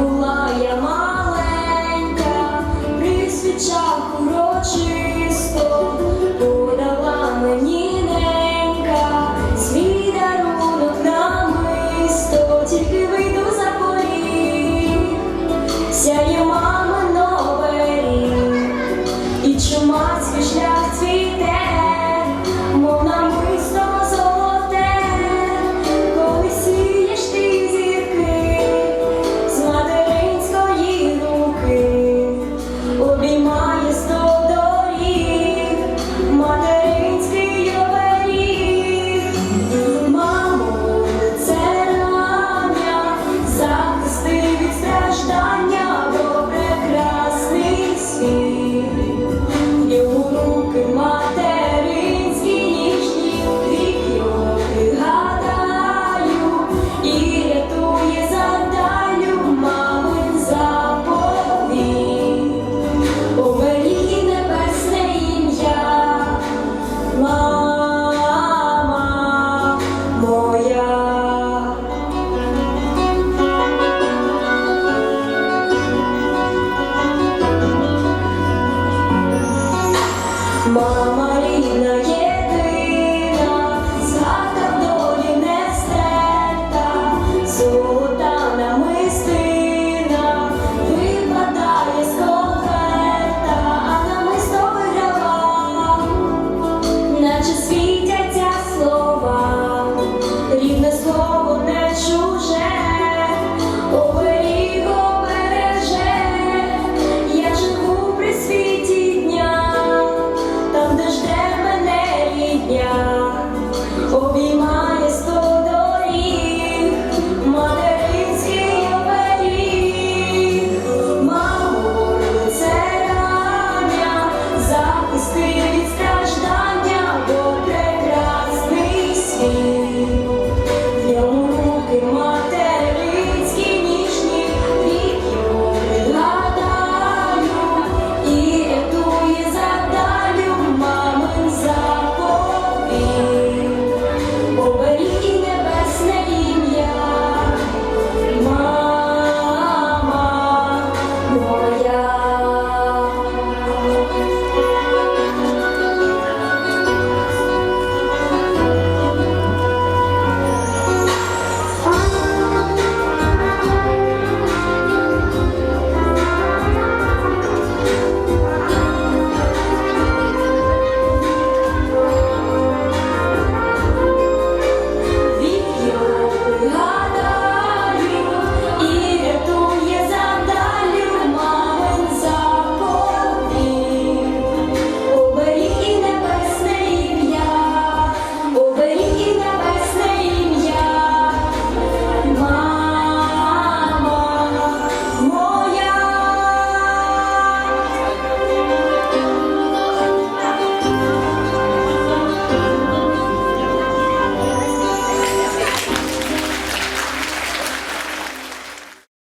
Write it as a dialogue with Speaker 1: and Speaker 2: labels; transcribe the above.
Speaker 1: була я маленька, при свічах урочисто.